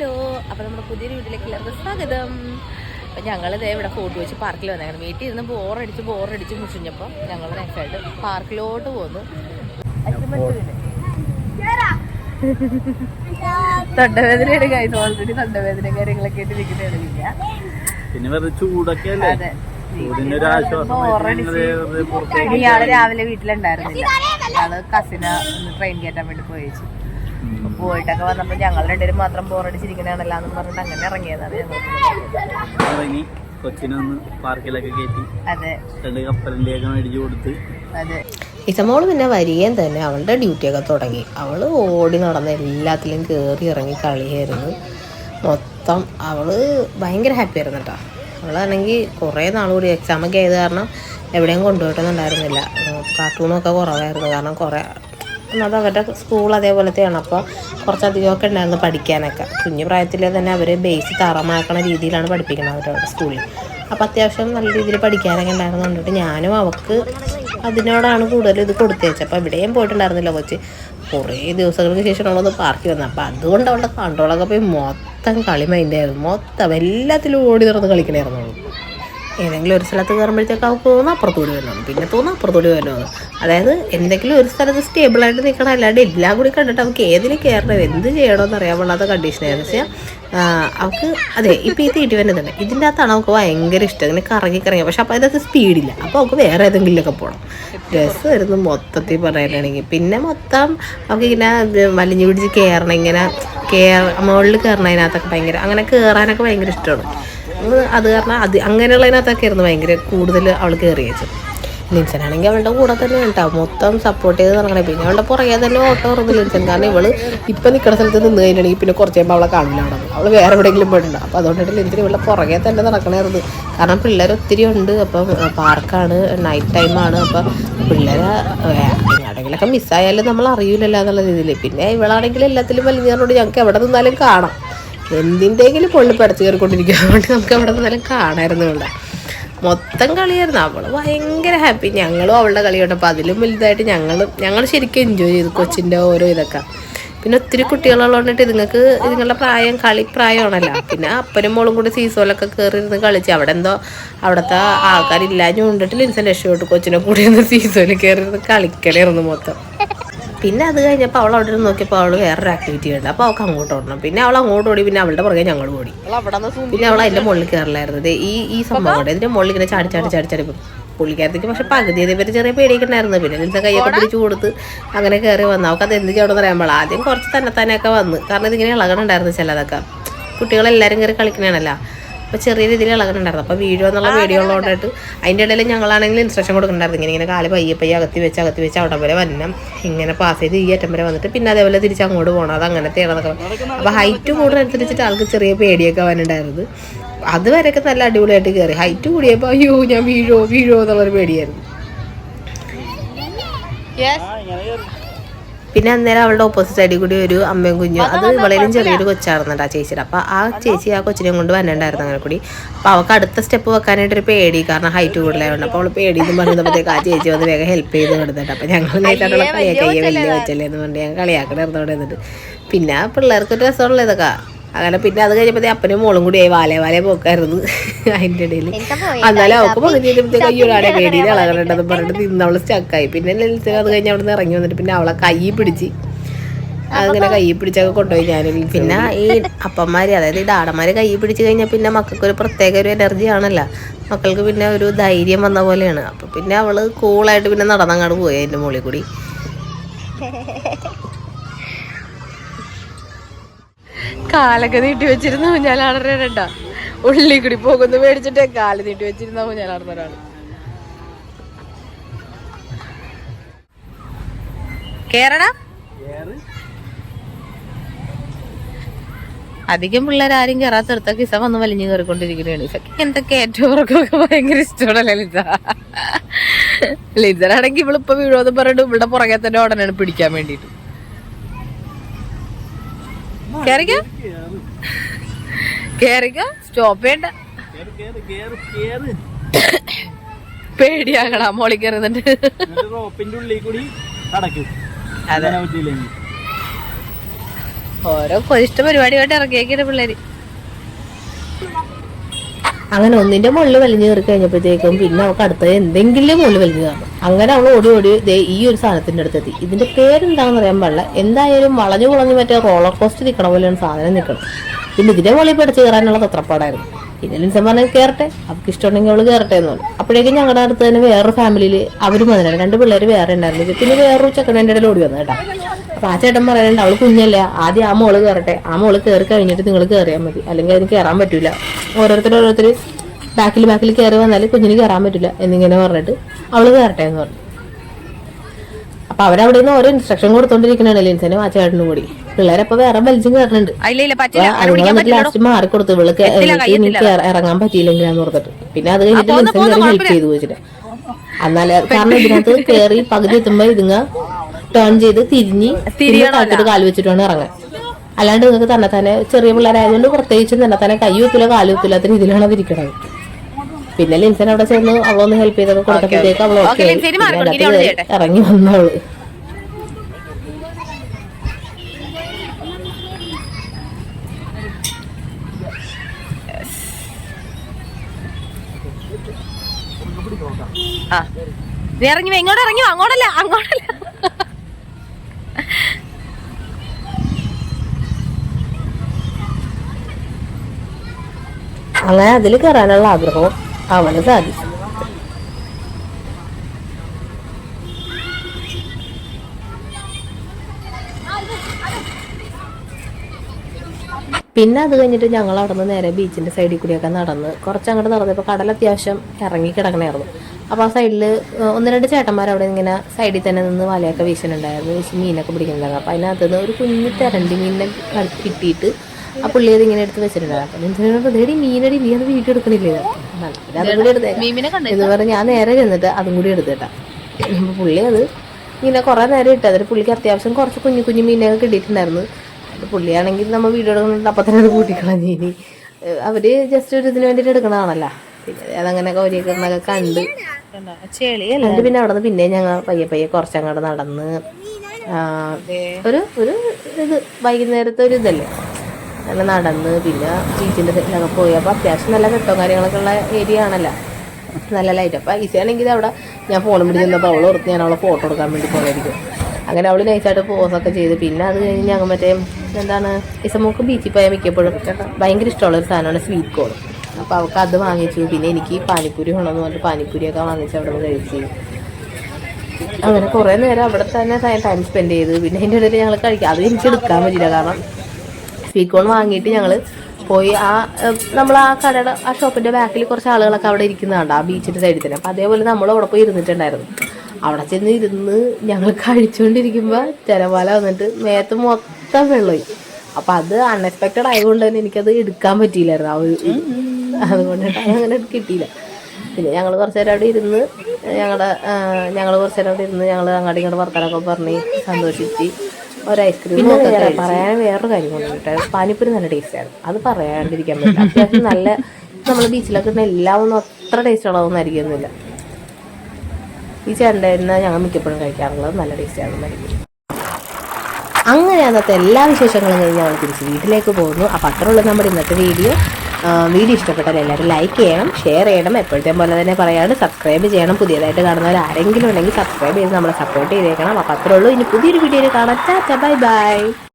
Hello അപ്പോൾ നമ്മുടെ പുതിയൊരു വീട്ടിലേക്ക് എല്ലാവർക്കും സ്വാഗതം. അപ്പം ഞങ്ങൾ ഇതേ ഇവിടെ ഫോട്ടോ വെച്ച് പാർക്കിൽ വന്നേക്കണം. വീട്ടിൽ ഇരുന്ന് ബോറടിച്ച് ബോറടിച്ച് മുഷിഞ്ഞപ്പോൾ ഞങ്ങൾ നെക്സ്റ്റായിട്ട് പാർക്കിലോട്ട് പോന്നു. തൊണ്ടവേദനയുടെ കാര്യം ഓൾറെഡി തൊണ്ടവേദന കാര്യങ്ങളൊക്കെ ആയിട്ട് ഇരിക്കുന്നതാണ് പിന്നെ വെറുതെ ചൂടൊക്കെ അല്ലേ? ഇയാൾ രാവിലെ വീട്ടിലുണ്ടായിരുന്നില്ല. ഇയാൾ കസിന് ട്രെയിൻ കയറ്റാൻ വേണ്ടി പോയിച്ചു. പോയിട്ടൊക്കെ വന്നപ്പോ ഞങ്ങൾ രണ്ടുപേരും മാത്രം ബോറടിച്ചിരിക്കണാണല്ലോ എന്ന് പറഞ്ഞിട്ട് അങ്ങനെ ഇറങ്ങിയതാണ് ഞങ്ങൾ. ഇറങ്ങി കൊച്ചിനൊന്ന് പാർക്കിലൊക്കെ കയറ്റി അതെ. രണ്ട് കപ്പലിന്റെ ഒക്കെ മേടിച്ചു കൊടുത്ത് അതെ. ഇസമോൾ പിന്നെ വരികയും തന്നെ അവളുടെ ഡ്യൂട്ടിയൊക്കെ തുടങ്ങി. അവൾ ഓടി നടന്ന് എല്ലാത്തിലും കേറി ഇറങ്ങി കളിയായിരുന്നു. മൊത്തം അവൾ ഭയങ്കര ഹാപ്പി ആയിരുന്നു കേട്ടോ അവളാണെങ്കിൽ കുറേ നാൾ കൂടി എക്സാമൊക്കെ ആയത് കാരണം എവിടെയും കൊണ്ടുപോയിട്ടൊന്നുണ്ടായിരുന്നില്ല കാർട്ടൂണൊക്കെ കുറവായിരുന്നു കാരണം കുറേ അത് അവരുടെ സ്കൂൾ അതേപോലത്തെയാണ്. അപ്പോൾ കുറച്ചധികമൊക്കെ ഉണ്ടായിരുന്നു പഠിക്കാനൊക്കെ. കുഞ്ഞു പ്രായത്തിൽ തന്നെ അവർ ബേസ് തറമാക്കണ രീതിയിലാണ് പഠിപ്പിക്കുന്നത് അവരുടെ സ്കൂളിൽ അപ്പോൾ അത്യാവശ്യം നല്ല രീതിയിൽ പഠിക്കാനൊക്കെ ഉണ്ടായിരുന്നു. കണ്ടിട്ട് ഞാനും അവൾക്ക് അതിനോടാണ് കൂടുതൽ ഇത് കൊടുത്തേച്ചത് അപ്പോൾ എവിടെയും പോയിട്ടുണ്ടായിരുന്നില്ല കൊച്ച്. കുറേ ദിവസങ്ങൾക്ക് ശേഷം അവളൊന്ന് പാർക്കിൽ വന്നത്. അപ്പോൾ അതുകൊണ്ട് അവളുടെ കൺട്രോളൊക്കെ പോയി മൊത്തം കളി മൈൻഡായിരുന്നു മൊത്തം എല്ലാത്തിലും ഓടി നടന്ന് കളിക്കണമായിരുന്നു ഏതെങ്കിലും ഒരു സ്ഥലത്ത് കയറുമ്പോഴത്തേക്ക് അവൾക്ക് തോന്നുന്നു അപ്പുറത്തൂടി വരണം പിന്നെ തോന്നുന്നു അപ്പുറത്തൂടി വരണമെന്ന് അതായത് എന്തെങ്കിലും ഒരു സ്ഥലത്ത് സ്റ്റേബിളായിട്ട് നിൽക്കണം അല്ലാണ്ട് എല്ലാം കൂടി കണ്ടിട്ട് അവൾക്ക് ഏതിൽ കയറണം എന്ത് ചെയ്യണമെന്ന് അറിയാൻ പാടാത്ത കണ്ടീഷനായിരുന്നു വെച്ചാൽ അവൾക്ക് അതെ ഇപ്പോൾ ഈ തീറ്റി തന്നെ. ഇതിന്റെ അകത്താണ് അവൾക്ക് ഭയങ്കര ഇഷ്ടം. ഇങ്ങനെ കറങ്ങി കറങ്ങി. പക്ഷെ അപ്പോൾ അതിനകത്ത് സ്പീഡില്ല അപ്പോൾ അവൾക്ക് വേറെ ഏതെങ്കിലുമൊക്കെ പോകണം രസമായിരുന്നു മൊത്തത്തിൽ പറയാനാണെങ്കിൽ. പിന്നെ മൊത്തം അവൾക്ക് ഇങ്ങനെ വലിഞ്ഞു പിടിച്ച് കയറണം ഇങ്ങനെ കയറ മുകളിൽ കയറണതിനകത്തൊക്കെ ഭയങ്കര അങ്ങനെ കയറാനൊക്കെ ഭയങ്കര ഇഷ്ടമാണ്. അത് കാരണം അത് അങ്ങനെയുള്ളതിനകത്തൊക്കെ ആയിരുന്നു ഭയങ്കര കൂടുതൽ അവൾ കയറി വെച്ചത് ലിൻസനാണെങ്കിൽ അവളുടെ കൂടെ തന്നെ ഉണ്ടാവും മൊത്തം സപ്പോർട്ട് ചെയ്ത് നടക്കണേ പിന്നെ അവളുടെ പുറകെ തന്നെ ഓട്ടോ ഓർമ്മ ലിൻസൻ. കാരണം ഇവൾ ഇപ്പം നിൽക്കുന്ന സ്ഥലത്ത് നിന്ന് കഴിഞ്ഞാണെങ്കിൽ പിന്നെ കുറച്ച് കഴിയുമ്പോൾ അവളെ കാണില്ല അവിടെ. അവൾ വേറെ എവിടെയെങ്കിലും പോയിട്ടുണ്ട്. അപ്പോൾ അതുകൊണ്ടിട്ട് ലിൻസൻ ഇവളുടെ പുറകെ തന്നെ നടക്കണമായിരുന്നു കാരണം പിള്ളേർ ഒത്തിരി ഉണ്ട്. അപ്പം പാർക്കാണ്. നൈറ്റ് ടൈമാണ് അപ്പം പിള്ളേരെ എവിടെയെങ്കിലൊക്കെ മിസ്സായാലും നമ്മൾ അറിയില്ലല്ലോ എന്നുള്ള രീതിയിൽ. പിന്നെ ഇവളാണെങ്കിൽ എല്ലാത്തിലും വലിഞ്ഞാറോട് ഞങ്ങൾക്ക് എവിടെ നിന്നാലും കാണാം. എന്തിന്റെങ്കിലും പൊള്ളി പടച്ചു കയറിക്കൊണ്ടിരിക്കുക അതുകൊണ്ട് നമുക്ക് അവിടെ നിന്നാലും കാണായിരുന്നു ഇവിടെ. മൊത്തം കളിയായിരുന്നു. അവൾ ഭയങ്കര ഹാപ്പി ഞങ്ങളും അവളുടെ കളി കണ്ടപ്പോൾ അതിലും വലുതായിട്ട് ഞങ്ങൾ ഞങ്ങൾ ശരിക്കും എൻജോയ് ചെയ്തു കൊച്ചിന്റെ ഓരോ ഇതൊക്കെ. പിന്നെ ഒത്തിരി കുട്ടികളുള്ളതുകൊണ്ടിട്ട് ഇതുങ്ങൾക്ക് ഇതുങ്ങളുടെ പ്രായം കളി പ്രായമാണല്ലോ. പിന്നെ അപ്പനും മോളും കൂടി സീസോലൊക്കെ കയറി ഇരുന്ന് കളിച്ച്. അവിടെ എന്തോ അവിടുത്തെ ആൾക്കാരില്ലാഞ്ഞു കൊണ്ടിട്ട് ലിൻസൻ രക്ഷപ്പെട്ടു. കൊച്ചിനെ കൂടി ഒന്ന് സീസോയിൽ കയറി ഇരുന്ന് മൊത്തം. പിന്നെ അത് കഴിഞ്ഞപ്പോൾ അവൾ അവിടെ നിന്ന് നോക്കിയപ്പോൾ അവൾ വേറൊരു ആക്ടിവിറ്റി ഉണ്ട് അപ്പോൾ അവൾക്ക് അങ്ങോട്ട് ഓടണം. പിന്നെ അവൾ അങ്ങോട്ട് ഓടി പിന്നെ അവളുടെ പുറകെ ഞങ്ങൾ ഓടി. പിന്നെ അവൾ അതിന്റെ മുകളിൽ കയറില്ലായിരുന്നു ഈ ഈ സംഭവം ഉണ്ട് ഇതിന്റെ മുകളിൽ ഇങ്ങനെ ചാടി ചാടി ചാടി ചാടി പുള്ളിക്കാരത്തേക്ക് പക്ഷെ പകുതി ഇവർ ചെറിയ പേടിയൊക്കെ ഉണ്ടായിരുന്നു പിന്നെ ഇതിന്റെ കൈയൊക്കെ പിടിച്ചു കൊടുത്ത് അങ്ങനെ കയറി വന്നു. അവൾക്ക് അത് എന്ത് ചെയ്യണമെന്ന് പറയുമ്പോൾ ആദ്യം കുറച്ച് തന്നെ തന്നെയൊക്കെ വന്ന്. കാരണം ഇതിങ്ങനെ ഇളകണുണ്ടായിരുന്നു ചിലതൊക്കെ. കുട്ടികളെല്ലാവരും കയറി കളിക്കണേണല്ലോ അപ്പോൾ ചെറിയ രീതിയിൽ ഇളകുന്നുണ്ടായിരുന്നു. അപ്പോൾ വീഡിയോ എന്നുള്ള വീഡിയോ ഉള്ളതുകൊണ്ടായിട്ട് അതിന്റെ ഇടയിൽ ഞങ്ങളാണെങ്കിൽ ഇൻസ്ട്രക്ഷൻ കൊടുക്കുന്നുണ്ടായിരുന്നു. ഇങ്ങനെ ഇങ്ങനെ കാൽ പയ്യെ പയ്യെ അകത്തി വെച്ച് അകത്തി വെച്ച് അവിടെ വരെ വന്നം ഇങ്ങനെ പാസ് ചെയ്ത് ഈ അറ്റം വരെ വന്നിട്ട് പിന്നെ അതേപോലെ തിരിച്ച് അങ്ങോട്ട് പോകണം. അത് അങ്ങനത്തെ അപ്പോൾ ഹൈറ്റ് കൂടുന്നതനുസരിച്ചിട്ട് ആൾക്ക് ചെറിയ പേടിയൊക്കെ വന്നിട്ടുണ്ടായിരുന്നു അതുവരെയൊക്കെ നല്ല അടിപൊളിയായിട്ട് കയറി ഹൈറ്റ് കൂടിയപ്പോൾ അയ്യോ ഞാൻ വീഴോ വീഴോ എന്നുള്ളൊരു പേടിയായിരുന്നു. പിന്നെ അന്നേരം അവളുടെ ഓപ്പോസിറ്റ് സൈഡിൽ കൂടി ഒരു അമ്മയും കുഞ്ഞും. അത് വളരെയും ചെറിയൊരു കൊച്ചായിരുന്നുണ്ട് ആ ചേച്ചിയുടെ. അപ്പോൾ ആ ചേച്ചി ആ കൊച്ചിനെയും കൊണ്ട് വന്നിട്ടുണ്ടായിരുന്നു അങ്ങനെ കൂടി. അപ്പോൾ അവൾക്ക് അടുത്ത സ്റ്റെപ്പ് വെക്കാനായിട്ട് ഒരു പേടി. കാരണം ഹൈറ്റ് കൂടുതലായതുകൊണ്ട് അപ്പോൾ അവൾ പേടി എന്ന് പറഞ്ഞപ്പോഴത്തേക്ക് ആ ചേച്ചി വന്ന് വേഗം ഹെൽപ്പ് ചെയ്ത് കൊടുത്തിട്ട്. അപ്പോൾ ഞങ്ങൾ നേരിട്ടുള്ള കളിയാക്കിയ വലിയ വെച്ചല്ലേ എന്ന് ഞങ്ങൾ ഞാൻ കളിയാക്കണമായിരുന്നു എന്നിട്ട് പിന്നെ പിള്ളേർക്ക് ഒരു രസമുള്ള ഇതൊക്കെ. അങ്ങനെ പിന്നെ അത് കഴിഞ്ഞപ്പോൾ അപ്പനും മോളും കൂടി ആയി വാലേ വാലേ പോക്കായിരുന്നു അതിന്റെ ഇടയിൽ. എന്നാലും അവൾക്ക് പകുതി കഴിഞ്ഞപ്പോഴത്തേക്ക് അയ്യോ ആടെ പേടിയിൽ ഇളകണ്ടെന്ന് പറഞ്ഞിട്ട് നിന്ന് അവൾ സ്റ്റക്കായി പിന്നെ ലെൽസിന് അത് കഴിഞ്ഞ് അവിടെ നിന്ന് ഇറങ്ങി വന്നിട്ട് പിന്നെ അവളെ കൈ പിടിച്ച് അങ്ങനെ കൈ പിടിച്ചൊക്കെ കൊണ്ടുപോയി ഞാൻ പിന്നെ ഈ അപ്പന്മാര് അതായത് ഈ ഡാടന്മാര് കൈ പിടിച്ച് കഴിഞ്ഞാൽ പിന്നെ മക്കൾക്ക് ഒരു പ്രത്യേക ഒരു എനർജി ആണല്ലോ. മക്കൾക്ക് പിന്നെ ഒരു ധൈര്യം വന്ന പോലെയാണ്. അപ്പൊ പിന്നെ അവൾ കൂളായിട്ട് പിന്നെ നടന്നങ്ങാട് പോയി അതിന്റെ മുകളിൽ കൂടി. കാലൊക്കെ നീട്ടി വെച്ചിരുന്ന ഊഞ്ഞാലാടണ്ട ഉള്ളി കൂടി പോകുന്നു മേടിച്ചിട്ട് കാൽ നീട്ടി വെച്ചിരുന്ന ഊഞ്ഞാലാടുന്ന കേരള അധികം പിള്ളേർ ആരും കയറാത്തടുത്ത കിസ വന്ന് വലിഞ്ഞു കയറിക്കൊണ്ടിരിക്കുകയാണ് ഇസക്ക് എന്തൊക്കെ ഏറ്റവും ഭയങ്കര ഇഷ്ടമാണ് ലളിത ലളിതനാണെങ്കിൽ ഇവളിപ്പോ വീഴുമെന്ന് പറഞ്ഞിട്ട് ഇവിടെ പുറകെ തന്നെ ഉടനെ പിടിക്കാൻ വേണ്ടിട്ട് കേറിക്ക? കേറിക്കോ? സ്റ്റോപ്പ് ചെയ്യണ്ട. പേടിയാകടാ മോളി കയറുന്നുണ്ട് റോപ്പിന്റെ ഉള്ളിൽ കൂടി അതെ. ഓരോ കൊരിഷ്ട പരിപാടിയായിട്ട് ഇറക്കിയേക്കിട്ട് പിള്ളേര്. അങ്ങനെ ഒന്നിന്റെ മുകളിൽ വലിഞ്ഞു കയറി കഴിഞ്ഞപ്പോഴത്തേക്കും പിന്നെ അവൾക്ക് അടുത്ത എന്തെങ്കിലും മുകളിൽ വലിഞ്ഞു കാണും അങ്ങനെ അവൾ ഓടി ഓടി ദേ ഈ ഒരു സാധനത്തിന്റെ അടുത്തെത്തി ഇതിന്റെ പേരെന്താണെന്ന് അറിയാൻ പാടില്ല. എന്തായാലും വളഞ്ഞു കുളഞ്ഞു മറ്റേ റോളർ കോസ്റ്റ് നിൽക്കണ പോലെയാണ് സാധനം നിൽക്കണം പിന്നെ ഇതിന്റെ മുകളിൽ പഠിച്ചു കയറാനുള്ള തത്രപ്പാടായിരുന്നു. പിന്നെ സമ്മാനം കയറട്ടെ അവർക്ക് ഇഷ്ടമുണ്ടെങ്കിൽ അവൾ കയറട്ടെ എന്ന് പറഞ്ഞു. അപ്പോഴേക്കും ഞങ്ങളുടെ അടുത്ത് തന്നെ വേറൊരു ഫാമിലിയിൽ അവരും വന്നിട്ടുണ്ട്. രണ്ട് പിള്ളേർ വേറെ ഉണ്ടായിരുന്നു. പിന്നെ വേറൊരു ചെക്കന്റെ ഇടയിൽ ഓടി വന്നു കേട്ടോ. അപ്പൊ ആ ചേട്ടൻ പറയാനുണ്ട് അവൾ കുഞ്ഞല്ല. ആദ്യം ആ മോൾ കയറട്ടെ ആ മോൾ കയറി കഴിഞ്ഞിട്ട് നിങ്ങൾ കയറിയാൽ മതി. അല്ലെങ്കിൽ അതിന് കയറാൻ പറ്റൂല. ഓരോരുത്തർ ഓരോരുത്തർ ബാക്കിൽ ബാക്കിൽ കയറി വന്നാൽ കുഞ്ഞിന് കയറാൻ പറ്റില്ല എന്നിങ്ങനെ പറഞ്ഞിട്ട് അവൾ കയറട്ടെ എന്ന് പറഞ്ഞു. അപ്പൊ അവരവിടെ നിന്ന് ഓരോ ഇൻസ്ട്രക്ഷൻ കൊടുത്തോണ്ടിരിക്കണ ലിൻസനും ആ ചേട്ടനും കൂടി. പിള്ളേരപ്പൊ വേറെ വലിച്ചും കയറുന്നുണ്ട് മാറി ഇല്ല വിളക്ക് എനിക്ക് ഇറങ്ങാൻ പറ്റിയില്ലെങ്കിലാന്ന് ഓർത്തിട്ട്. പിന്നെ അത് കഴിഞ്ഞിട്ട് പോന്ന്, ലിൻസൺ കയറി ഹെൽപ്പ് ചെയ്തു വെച്ചിട്ട്. എന്നാൽ കാരണം ഇതിനകത്ത് കയറി പകുതി എത്തുമ്പോ ഇതുങ്ങ ടേൺ ചെയ്ത് തിരിഞ്ഞ് തിരിഞ്ഞിട്ട് കാൽ വെച്ചിട്ട് വേണം ഇറങ്ങാൻ അല്ലാണ്ട് നിങ്ങൾക്ക് തന്നെ തന്നെ ചെറിയ പിള്ളേരായതുകൊണ്ട് പ്രത്യേകിച്ചും തന്നെ തന്നെ കൈ വെക്കില്ല കാൽ വെക്കില്ലാത്ത അതിന് ഇതിലാണ് അതിരിക്കണത് പിന്നെ ലിൻസൻ അവിടെ ചെന്ന് അവളൊന്ന് ഹെൽപ്പ് ചെയ്തൊക്കെ കൊടുത്തപ്പോഴത്തേക്ക് അവൾ ഓക്കേ, ചെയ്യട്ടെ. ഇറങ്ങി വന്നവൾ. ഇറങ്ങി എങ്ങോട്ട് ഇറങ്ങി അങ്ങോട്ടല്ല അങ്ങോട്ടല്ല. അങ്ങനെ അതിൽ കയറാനുള്ള ആഗ്രഹവും അവന് സാധിച്ചു. പിന്നെ അത് കഴിഞ്ഞിട്ട് ഞങ്ങൾ അവിടെ നിന്ന് നേരെ ബീച്ചിന്റെ സൈഡിൽ കൂടിയൊക്കെ നടന്ന് കുറച്ച് അങ്ങോട്ട് നടന്നപ്പോൾ കടൽ അത്യാവശ്യം ഇറങ്ങി കിടക്കണായിരുന്നു. അപ്പോൾ ആ സൈഡിൽ ഒന്ന് രണ്ട് ചേട്ടന്മാർ അവിടെ ഇങ്ങനെ സൈഡിൽ തന്നെ നിന്ന് വലയൊക്കെ വീശുന്നുണ്ടായിരുന്നു വീശി മീനൊക്കെ പിടിക്കുന്നുണ്ടായിരുന്നു. അപ്പോൾ അതിനകത്ത് നിന്ന് ഒരു കുഞ്ഞു തെരണ്ടി മീനിനെ കിട്ടിയിട്ട് ആ പുള്ളി അത് ഇങ്ങനെ എടുത്ത് വെച്ചിട്ടുണ്ടായിരുന്നു. അപ്പം എന്തിനാണ് മീനടി നീ അത് വീട്ടിൽ എടുക്കണില്ലേ? എന്നാണ്. പിന്നെ അതും കൂടി എടുത്തേക്കാം എന്ന് പറഞ്ഞ് ഞാൻ നേരെ ചെന്നിട്ട് അതും കൂടി എടുത്തിട്ടാ അപ്പൊ പുള്ളി അത് ഇങ്ങനെ കുറെ നേരം ഇട്ട് അതിന് പുള്ളിക്ക് അത്യാവശ്യം കുറച്ച് കുഞ്ഞു കുഞ്ഞു മീനൊക്കെ കിട്ടിയിട്ടുണ്ടായിരുന്നു. പുള്ളിയാണെങ്കിൽ നമ്മൾ വീഡിയോ എടുക്കുന്നുണ്ട് അപ്പൊ തന്നെ അത് കൂട്ടിക്കളഞ്ഞു ഇനി. ജസ്റ്റ് ഒരു ഇതിന് വേണ്ടിട്ട് എടുക്കണതാണല്ലോ. പിന്നെ അതങ്ങനെ കോരിയൊക്കെ കണ്ട്. കണ്ട്? പിന്നെ അവിടെ നിന്ന് പിന്നെ ഞങ്ങൾ പയ്യെ പയ്യെ കുറച്ചങ്ങോട്ട് നടന്ന് ഒരു ഒരു ഇത് വൈകുന്നേരത്തെ ഒരു ഇതല്ലേ? അങ്ങനെ നടന്ന് പിന്നെ ബീച്ചിന്റെ സൈഡിലൊക്കെ പോയി. അപ്പോൾ അത്യാവശ്യം നല്ല കെട്ടോ കാര്യങ്ങളൊക്കെ ഉള്ള ഏരിയ ആണല്ലോ. നല്ല ലൈറ്റ് അപ്പോൾ ഈസി ആണെങ്കിൽ അവിടെ ഞാൻ ഫോണും പിടിച്ചിരുന്നപ്പോൾ അവൾ ഓർത്ത് ഞാൻ അവളെ ഫോട്ടോ എടുക്കാൻ വേണ്ടി പോകായിരിക്കും അങ്ങനെ അവൾ നൈസായിട്ട് പോസൊക്കെ ചെയ്ത്. പിന്നെ അത് കഴിഞ്ഞ് ഞങ്ങൾ മറ്റേ എന്താണ് ഇസമോക്ക് ബീച്ചിൽ പോയാൽ മിക്കപ്പോഴും ഭയങ്കര ഇഷ്ടമുള്ള ഒരു സാധനമാണ് സ്വീറ്റ് കോൺ അപ്പോൾ അവൾക്ക് അത് വാങ്ങിച്ചു. പിന്നെ എനിക്ക് പാനിപ്പൂരി വേണമെന്ന് പറഞ്ഞിട്ട് പാനിപ്പൂരിയൊക്കെ വാങ്ങിച്ച് അവിടെ നിന്ന് കഴിച്ചു. അങ്ങനെ കുറേ നേരം അവിടെ തന്നെ ടൈം സ്പെൻഡ് ചെയ്തു. പിന്നെ അതിന്റെ ഇടയിൽ ഞങ്ങൾ കഴിക്കാം അത് എനിക്ക് എടുക്കാൻ പറ്റില്ല കാരണം സ്വീറ്റ് വാങ്ങിയിട്ട് ഞങ്ങൾ പോയി ആ നമ്മൾ ആ കടയുടെ ആ ഷോപ്പിന്റെ ബാക്കിൽ കുറച്ച് ആളുകളൊക്കെ അവിടെ ഇരിക്കുന്നതാണ് ആ ബീച്ചിന്റെ സൈഡിൽ തന്നെ അപ്പോൾ അതേപോലെ നമ്മൾ അവിടെ പോയി ഇരുന്നിട്ടുണ്ടായിരുന്നു. അവിടെ ചെന്ന് ഇരുന്ന് ഞങ്ങൾ കഴിച്ചുകൊണ്ടിരിക്കുമ്പോൾ തിരമാല വന്നിട്ട് മേത്ത് മൊത്തം വെള്ളമായി അപ്പം അത് അൺഎക്സ്പെക്റ്റഡ് ആയതുകൊണ്ട് തന്നെ എനിക്കത് എടുക്കാൻ പറ്റിയില്ലായിരുന്നു. ആ ഒരു ഇത്. അങ്ങനെ കിട്ടിയില്ല. പിന്നെ ഞങ്ങൾ കുറച്ച് നേരം അവിടെ ഇരുന്ന് ഞങ്ങളുടെ ഞങ്ങൾ കുറച്ച് നേരം അവിടെ ഇരുന്ന് ഞങ്ങൾ അങ്ങോട്ട് ഇങ്ങോട്ട് വർത്തനൊക്കെ പറഞ്ഞ് സന്തോഷിച്ച് ഒരു ഐസ്ക്രീം പറയാൻ വേറൊരു കാര്യം കൊണ്ട് കേട്ടോ. പാനിപ്പൂരി നല്ല ടേസ്റ്റ് ആയിരുന്നു അത് പറയാണ്ടിരിക്കാൻ പറ്റില്ല. അത്യാവശ്യം നല്ല നമ്മൾ ബീച്ചിലൊക്കെ കിട്ടുന്ന എല്ലാം ഒന്നും അത്ര ടേസ്റ്റ് ഉള്ളതൊന്നും ആയിരിക്കുന്നില്ല. ഈ ചേട്ടന്റെ ഞങ്ങൾ മിക്കപ്പോഴും കഴിക്കാറുള്ളത് നല്ല ടേസ്റ്റ് ആയിരുന്നു പാനിപ്പൂരി അങ്ങനെ അന്നത്തെ എല്ലാ വിശേഷങ്ങളും കഴിഞ്ഞ് ഞങ്ങൾ തിരിച്ച് വീട്ടിലേക്ക് പോകുന്നു. അപ്പോൾ അത്രയുള്ള നമ്മുടെ ഇന്നത്തെ വീഡിയോ വീഡിയോ ഇഷ്ടപ്പെട്ടാൽ എല്ലാവരും ലൈക്ക് ചെയ്യണം ഷെയർ ചെയ്യണം. എപ്പോഴത്തെ പോലെ തന്നെ പറയാണ്ട് സബ്സ്ക്രൈബ് ചെയ്യണം. പുതിയതായിട്ട് കാണുന്നവർ ആരെങ്കിലും ഉണ്ടെങ്കിൽ സബ്സ്ക്രൈബ് ചെയ്ത് നമ്മളെ സപ്പോർട്ട് ചെയ്തേക്കണം. അപ്പോൾ അത്രേ ഉള്ളൂ. ഇനി പുതിയൊരു വീഡിയോയിൽ കാണാം. Tata bye bye